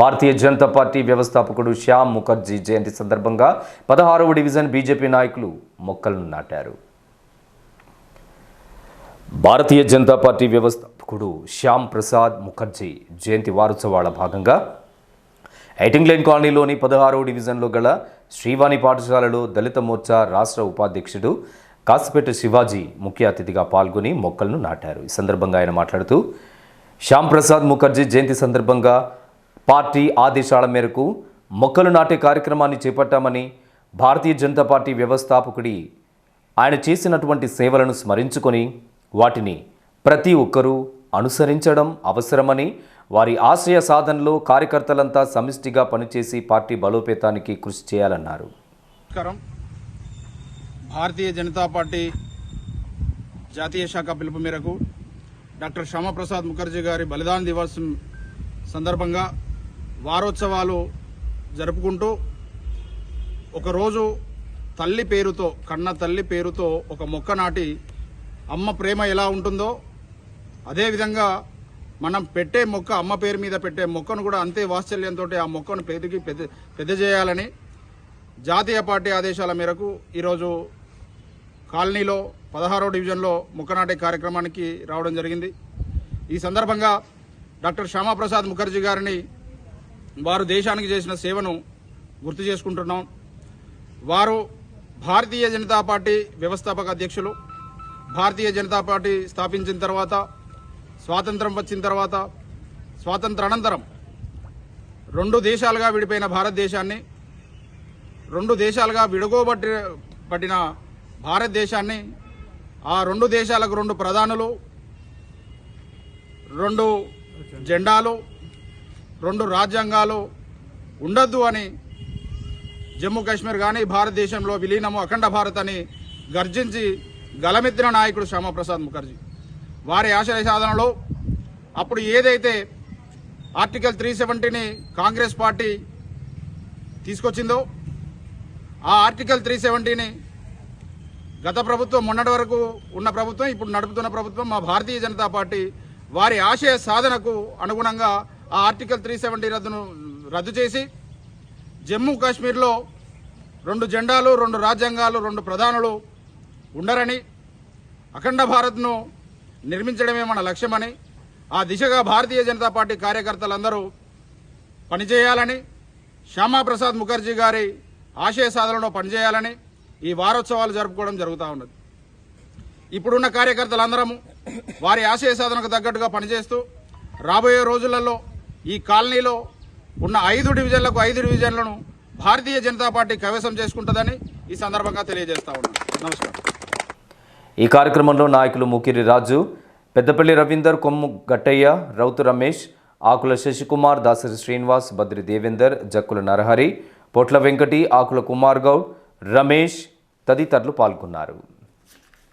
Bharatiya Janata party వ్యవస్థాపకుడు శ్యామ్ ముఖర్జీ జయంతి సందర్భంగా పదహారవ డివిజన్ బీజేపీ నాయకులు మొక్కలను నాటారు. భారతీయ జనతా పార్టీ వ్యవస్థాపకుడు శ్యామ్ ప్రసాద్ ముఖర్జీ జయంతి వారోత్సవాల భాగంగా ఎయిటింగ్ లైన్ కాలనీలోని పదహారవ డివిజన్లో గల శ్రీవాణి పాఠశాలలో దళిత మోర్చా రాష్ట్ర ఉపాధ్యక్షుడు కాసిపేట శివాజీ ముఖ్య అతిథిగా పాల్గొని మొక్కలను నాటారు. ఈ సందర్భంగా ఆయన మాట్లాడుతూ శ్యామ్ ప్రసాద్ ముఖర్జీ జయంతి సందర్భంగా పార్టీ ఆదేశాల మేరకు మొక్కలు నాటే కార్యక్రమాన్ని చేపట్టామని భారతీయ జనతా పార్టీ వ్యవస్థాపకుడి ఆయన చేసినటువంటి సేవలను స్మరించుకొని వాటిని ప్రతి ఒక్కరూ అనుసరించడం అవసరమని వారి ఆశయ సాధనలో కార్యకర్తలంతా సమిష్టిగా పనిచేసి పార్టీ బలోపేతానికి కృషి చేయాలన్నారు. భారతీయ జనతా పార్టీ జాతీయ శాఖ పిలుపు మేరకు డాక్టర్ శ్యామప్రసాద్ ముఖర్జీ గారి బలిదాన దివాసం సందర్భంగా వారోత్సవాలు జరుపుకుంటూ ఒకరోజు తల్లి పేరుతో కన్న తల్లి పేరుతో ఒక మొక్క నాటి అమ్మ ప్రేమ ఎలా ఉంటుందో అదేవిధంగా మనం పెట్టే మొక్క అమ్మ పేరు మీద పెట్టే మొక్కను కూడా అంతే వాత్సల్యంతో ఆ మొక్కను పెదిగి పెద్ద పెద్ద చేయాలని జాతీయ పార్టీ ఆదేశాల మేరకు ఈరోజు కాలనీలో పదహారో డివిజన్లో మొక్కనాటే కార్యక్రమానికి రావడం జరిగింది. ఈ సందర్భంగా డాక్టర్ శ్యామాప్రసాద్ ముఖర్జీ గారిని వారు దేశానికి చేసిన సేవను గుర్తు చేసుకుంటున్నాం. వారు భారతీయ జనతా పార్టీ వ్యవస్థాపక అధ్యక్షులు. భారతీయ జనతా పార్టీ స్థాపించిన తర్వాత స్వాతంత్రం వచ్చిన తర్వాత స్వాతంత్ర అనంతరం రెండు దేశాలుగా విడిపోయిన భారతదేశాన్ని రెండు దేశాలుగా విడుగోబట్టి పట్టిన భారతదేశాన్ని ఆ రెండు దేశాలకు రెండు ప్రధానులు రెండు జెండాలు రెండు రాజ్యాంగాలు ఉండద్దు అని జమ్మూ కాశ్మీర్ కానీ భారతదేశంలో విలీనము అఖండ భారత్ అని గర్జించి గలమెత్తిన నాయకుడు శ్యామప్రసాద్ ముఖర్జీ. వారి ఆశయ సాధనలో అప్పుడు ఏదైతే ఆర్టికల్ త్రీ సెవెంటీని కాంగ్రెస్ పార్టీ తీసుకొచ్చిందో ఆ ఆర్టికల్ త్రీ సెవెంటీని గత ప్రభుత్వం మొన్నటి వరకు ఉన్న ప్రభుత్వం ఇప్పుడు నడుపుతున్న ప్రభుత్వం మా భారతీయ జనతా పార్టీ వారి ఆశయ సాధనకు అనుగుణంగా ఆ ఆర్టికల్ త్రీ సెవెంటీ రద్దును రద్దు చేసి జమ్మూ కాశ్మీర్లో రెండు జెండాలు రెండు రాజ్యాంగాలు రెండు ప్రధానులు ఉండరని అఖండ భారత్ను నిర్మించడమే మన లక్ష్యమని ఆ దిశగా భారతీయ జనతా పార్టీ కార్యకర్తలందరూ పనిచేయాలని శ్యామాప్రసాద్ ముఖర్జీ గారి ఆశయ సాధనలో పనిచేయాలని ఈ వారోత్సవాలు జరుపుకోవడం జరుగుతూ ఉన్నది. ఇప్పుడున్న కార్యకర్తలందరము వారి ఆశయ సాధనకు తగ్గట్టుగా పనిచేస్తూ రాబోయే రోజులలో ఈ కాలనీలో ఉన్న ఐదు డివిజన్లకు ఐదు డివిజన్లను భారతీయ జనతా పార్టీ కైవసం చేసుకుంటుందని ఈ సందర్భంగా తెలియజేస్తా ఉన్నాను నమస్కారం. ఈ కార్యక్రమంలో నాయకులు ముకిరి రాజు పెద్దపల్లి రవీందర్ కొమ్ము గట్టయ్య రౌతు రమేష్ ఆకుల శశికుమార్ దాసరి శ్రీనివాస్ బద్రి దేవేందర్ జక్కుల నరహరి పొట్ల వెంకటి ఆకుల కుమార్ గౌడ్ రమేష్ తదితరులు పాల్గొన్నారు.